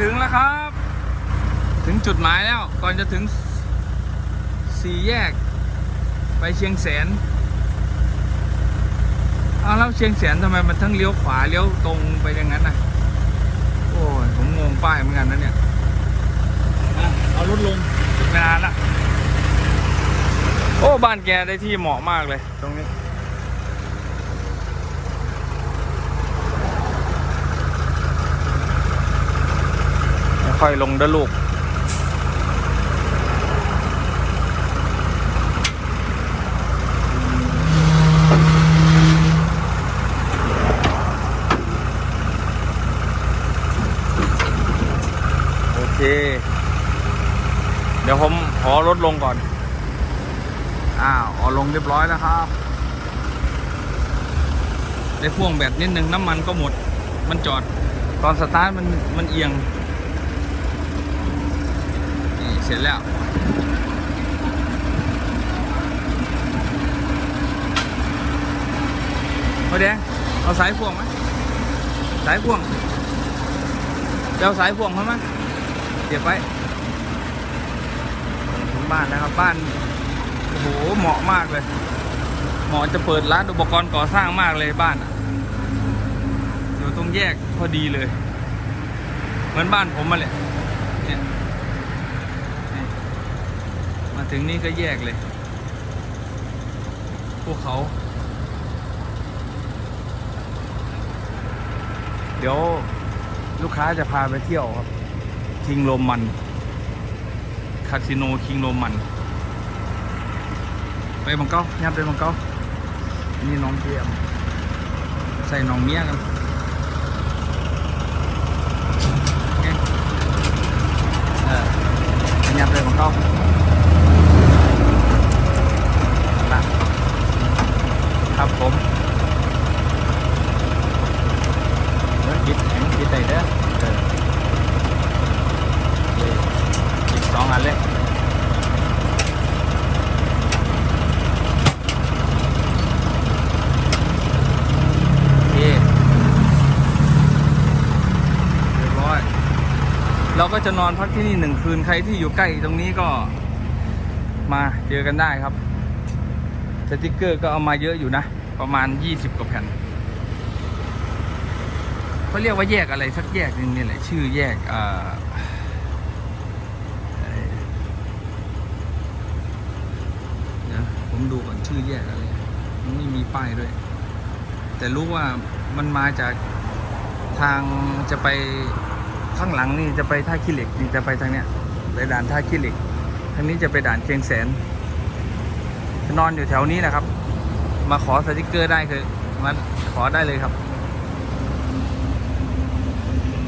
ถึงแล้วครับ ถึงจุดหมายแล้ว ก่อนจะถึงสี่แยก ไปเชียงแสนเอาแล้วเชียงแสนทำไมมันทั้งเลี้ยวขวาเลี้ยวตรงไปอย่างนั้นน่ะ โอ้ยผมงงป้ายเหมือนกันนะเนี่ยอะเอารถลงถึงเวลาละโอ้บ้านแกได้ที่เหมาะมากเลย ตรงนี้ ค่อยลงเด้อลูก โอเค เดี๋ยวผมขอรถลงก่อน อ้าวเอลงเรียบร้อยแล้วครับ ได้พ่วงแบตนิดนึงน้ำมันก็หมด มันจอดตอนสตาร์ทมันมันเอียง เสร็จแล้วพ่อแดงเอาสายพ่วงไหมสายพ่วงจะเอาสายพ่วงเขาไหมเก็บไว้ถึงบ้านแล้วครับบ้านโอ้โหเหมาะมากเลยเหมาะจะเปิดร้านอุปกรณ์ก่อสร้างมากเลยบ้านอยู่ตรงแยกพอดีเลย เหมือนบ้านผมมาเลยนี่มา ถึงนี่ก็แยกเลยภูเขา เดี๋ยวลูกค้าจะพาไปเที่ยวครับ คิงโรมันคาสิโนคิงโรมัน ไปบังเก้ายับไปบังเก้านี่น้องเทียม ใส่น้องเมียกันไงเออยับเลยบังเก้าละครับผมเดี๋ยวคิดแข็งคิดใจเด้อเออโอเคอีกสองอันเลย โอเคเรียบร้อย เราก็จะนอนพักที่นี่หนึ่งคืนใครที่อยู่ใกล้ตรงนี้ก็มาเจอกันได้ครับ สติกเกอร์ก็เอามาเยอะอยู่นะ ประมาณ 20 กว่าแผ่นเขาเรียกว่าแยกอะไรสักแยกหนึงนี่แหละชื่อแยกเอ่อเอ่อเดี๋ยวผมดูก่อนชื่อแยกอะไรมันไม่มีป้ายด้วย แต่รู้ว่ามันมาจากทางจะไป ข้างหลังนี่จะไปท่าขี้เหล็กนี่จะไปทางเนี้ยไปด่านท่าขี้เหล็กทางนี้จะไปด่านเชียงแสนนอนอยู่แถวนี้นะครับ มาขอสติกเกอร์ได้คือมาขอได้เลยครับ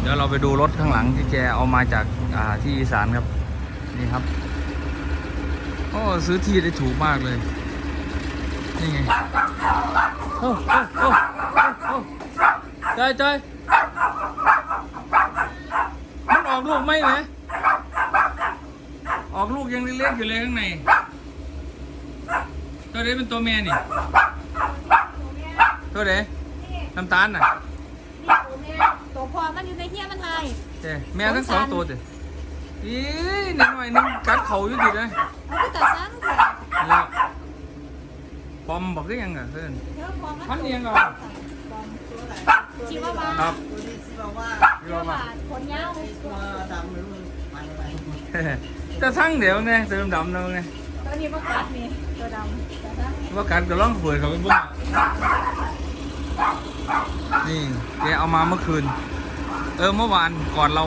เดี๋ยวเราไปดูรถข้างหลังที่แกเอามาจากอ่าที่อีสานครับ นี่ครับโอ้ซื้อที่ได้ถูกมากเลยนี่ไงโอ้โอ้โอ้โอ้ใจใจมัน ออกลูกไหมไหมออกลูกยังเล็กๆอยู่เลยข้างใน ตัวเด็เป็นตัวแม่นี่ ตัวเด็น้ำตาลน่ะนี่ตัวแม่ตัวพอมันอยู่ในเฮียมันไทยเจ้แม่ทั้งสองตัวเจ้อีนิดหน่อยนึงกัดเขาอยู่ดินะมันก็แต่สั้นแต่แล้วปอมบอกได้ยังอะเพื่อนเรื่องพอมันพันเอียงเหรอชิวาวาครับ ตัวนี้ที่บอกว่าชิวาวาขนยาวตัวดำไม่รู้มันอะไรจะทั้งเดี๋ยวเนี่ยเติมดำแล้วไงตัวนี้ว่ากัดนี่ตัวดำแต่สั้นว่าการก็ล่องเปิดเขาไปบุ้งนี่แกเอามาเมื่อคืน เออเมื่อวานก่อนเรา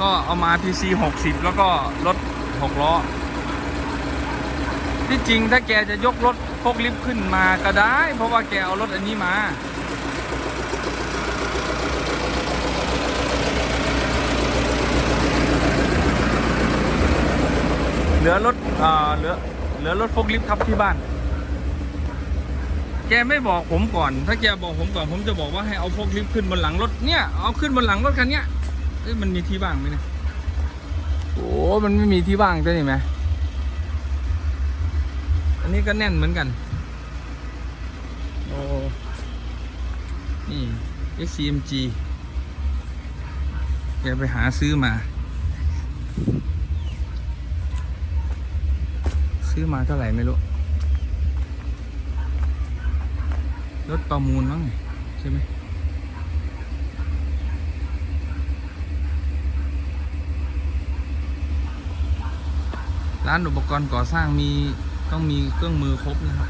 ก็เอามา PC 60 แล้วก็รถ6ล้อที่จริงถ้าแกจะยกรถพกลิฟต์ขึ้นมาก็ได้ เพราะว่าแกเอารถอันนี้มา เหลือรถเอ่อเหลือเหลือรถโฟกลิฟต์ครับที่บ้าน แกไม่บอกผมก่อน ถ้าแกบอกผมก่อนผมจะบอกว่าให้เอาโฟกลิฟต์ขึ้นบนหลังรถเนี่ยเอาขึ้นบนหลังรถคันเนี้ยเอ้ยมันมีที่ว่างไหมเนี่ยโอ้มันไม่มีที่ว่างใช่ไหมอันนี้ก็แน่นเหมือนกันโอ้นี่ SCMG แกไปหาซื้อมา ซื้อมาเท่าไหร่ไม่รู้ รถประมูลมั้งใช่ไหมร้านอุปกรณ์ก่อสร้างมีต้องมีเครื่องมือครบนะครับ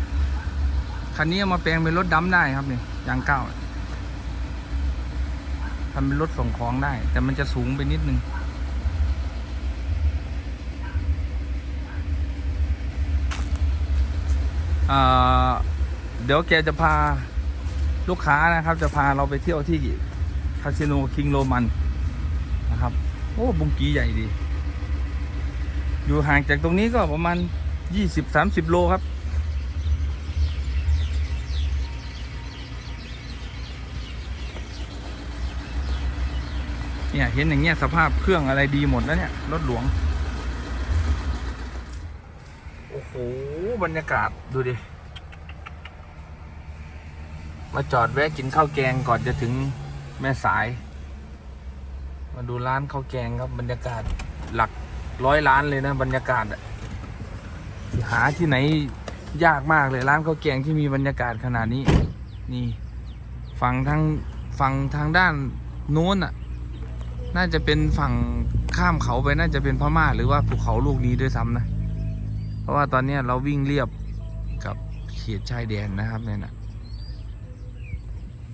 คันนี้เอามาแปลงเป็นรถดำได้ครับเนี่ยยางเก้าทำเป็นรถส่งของได้ แต่มันจะสูงไปนิดนึง อ่า เดี๋ยวแกจะพาลูกค้านะครับ จะพาเราไปเที่ยวที่คาสิโนคิงโรมันนะครับ โอ้บุงกีใหญ่ดี อยู่ห่างจากตรงนี้ก็ประมาณ20-30โลครับ เนี่ยเห็นอย่างเงี้ยสภาพเครื่องอะไรดีหมดแล้วเนี่ย รถหลวง โอ้บรรยากาศดูดิ มาจอดแวะกินข้าวแกงก่อนจะถึงแม่สาย มาดูร้านข้าวแกงครับบรรยากาศหลักร้อยล้านเลยนะ บรรยากาศอะหาที่ไหนยากมากเลยร้านข้าวแกงที่มีบรรยากาศขนาดนี้ นี่ฝั่งทางฝั่งทางด้านโน้นอะ น่าจะเป็นฝั่งข้ามเขาไปน่าจะเป็นพม่าหรือว่าภูเขาลูกนี้ด้วยซ้ำนะ ราะว่าตอนนี้เราวิ่งเรียบกับเขตชายแดนนะครับเนี่ยนะ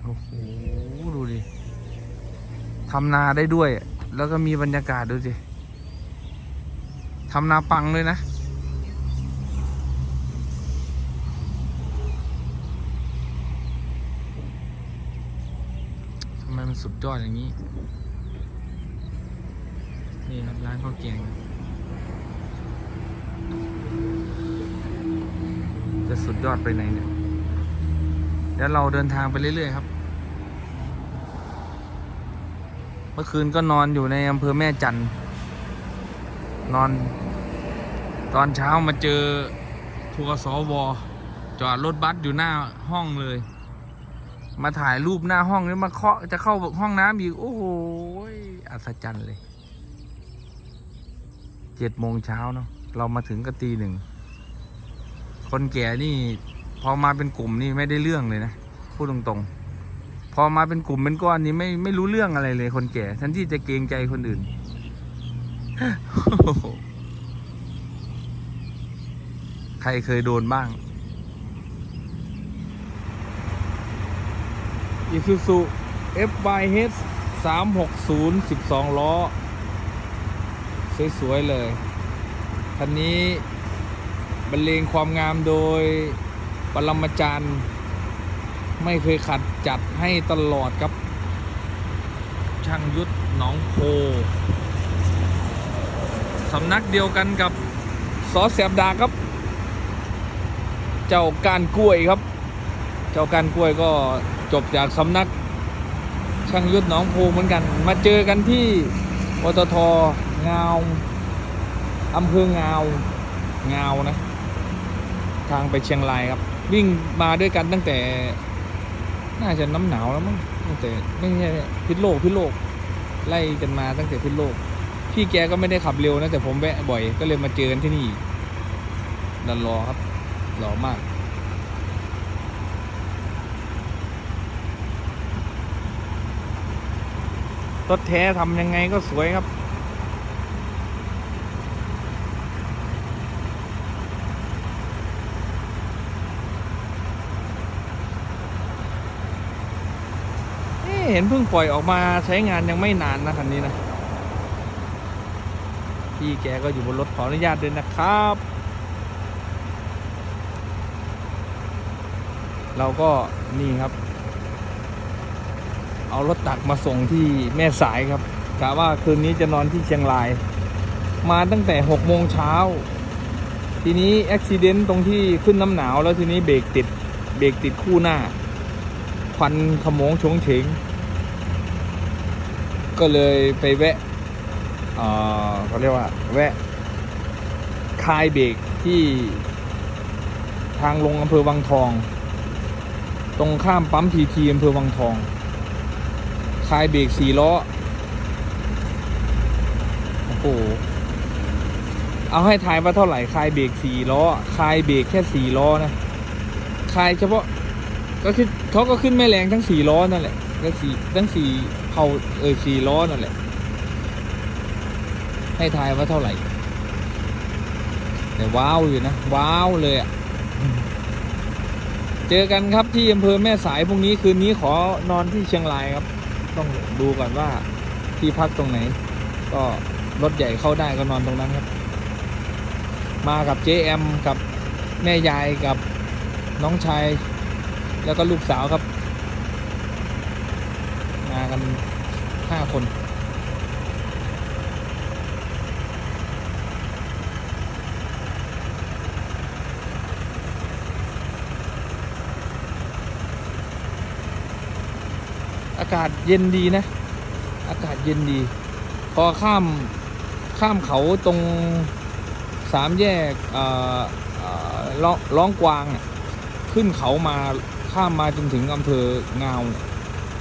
โอ้โหดูดิทำนาได้ด้วย แล้วก็มีบรรยากาศดูสิทำนาปังเลยนะทำไมมันสุดยอดอย่างนี้ นี่ครับร้านข้าวแกง จะสุดยอดไปไหนเนี่ยเดี๋ยวเราเดินทางไปเรื่อยๆครับ เมื่อคืนก็นอนอยู่ในอำเภอแม่จันทน์นอน ตอนเช้ามาเจอทัวร์สวจอดรถบัสอยู่หน้าห้องเลย มาถ่ายรูปหน้าห้องแล้วมาเคาะจะเข้าห้องน้ำอีก โอ้โหอัศจรรย์เลยเจ็ดโมงเช้าเนาะเรามาถึงก็ตีหนึ่ง คนแก่นี่ พอมาเป็นกลุ่มนี่ไม่ได้เรื่องเลยนะพูดตรงๆ พอมาเป็นกลุ่มเป็นก้อนนี่ไม่ไม่รู้เรื่องอะไรเลย คนแก่ทันที่จะเกรงใจคนอื่นใครเคยโดนบ้าง Isuzu FYH 360 12 ล้อ สวย ๆ เลย คันนี้ บรรเลงความงามโดยปรมาจารย์ ไม่เคยขัดจัดให้ตลอดครับ ช่างยุทธหนองโพสำนักเดียวกันกับสอสแสบดาครับ เจ้าการกล้วยครับ เจ้าการกล้วยก็จบจากสำนักช่างยุทธหนองโพเหมือนกัน มาเจอกันที่ปตทงาวอำเภองาว งาวนะ ทางไปเชียงรายครับ วิ่งมาด้วยกันตั้งแต่ น่าจะน้ำหนาวแล้วมั้งตั้งแต่ไม่ใช่พิษโลกพิษโลก ไล่กันมาตั้งแต่พิษโลก พี่แกก็ไม่ได้ขับเร็วนะแต่ผมแวะบ่อย ก็เลยมาเจอกันที่นี่ดันรอครับหล่อมากรถแท้ทำยังไงก็สวยครับ เห็นเพิ่งปล่อยออกมาใช้งานยังไม่นานนะคันนี้นะ พี่แกก็อยู่บนรถขออนุญาตด้วยนะครับ เราก็นี่ครับ เอารถตักมาส่งที่แม่สายครับกะว่าคืนนี้จะนอนที่เชียงราย มาตั้งแต่หกโมงเช้า ทีนี้อุบิเหตุตรงที่ขึ้นน้ำหนาวแล้วทีนี้เบรกติดเบรกติดคู่หน้าควันขโมงชงเฉง ก็เลยไปแวะเขาเรียกว่าแวะคายเบรกที่ทางลงอำเภอวังทอง ตรงข้ามปั๊มพีทีอำเภอวังทอง คายเบรกสี่ล้อ โอ้โห เอาให้ทายว่าเท่าไหร่ คายเบรกสี่ล้อ คายเบรกแค่สี่ล้อนะ คายเฉพาะ ก็คือเขาก็ขึ้นไม่แรงทั้งสี่ล้อนั่นแหละก็สี่ทั้งสี่ เผาเออสี่ล้อนั่นแหละ ให้ทายว่าเท่าไหร่ แต่ว้าวอยู่นะ ว้าวเลยอะ่ะ เจอกันครับที่อำเภอแม่สายพรุ่งนี้คืนนี้ขอนอนที่เชียงรายครับ ต้องดูก่อนว่าที่พักตรงไหน ก็รถใหญ่เข้าได้ก็นอนตรงนั้นครับ มากับเจแอมกับแม่ยายกับน้องชาย แล้วก็ลูกสาวครับ กันห้าคน อากาศเย็นดีนะ อากาศเย็นดี พอข้ามข้ามเขาตรงสามแยกเอ่อเอ่อร้องกวาง ขึ้นเขามาข้ามมาจนถึงอำเภองาวเนี่ย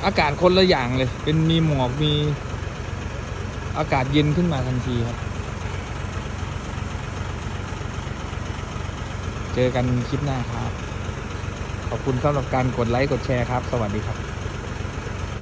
อากาศคนละอย่างเลย เป็นมีหมอกมีอากาศเย็นขึ้นมาทันทีครับ เจอกันคลิปหน้าครับ ขอบคุณสำหรับการกดไลค์ กดแชร์ครับ สวัสดีครับ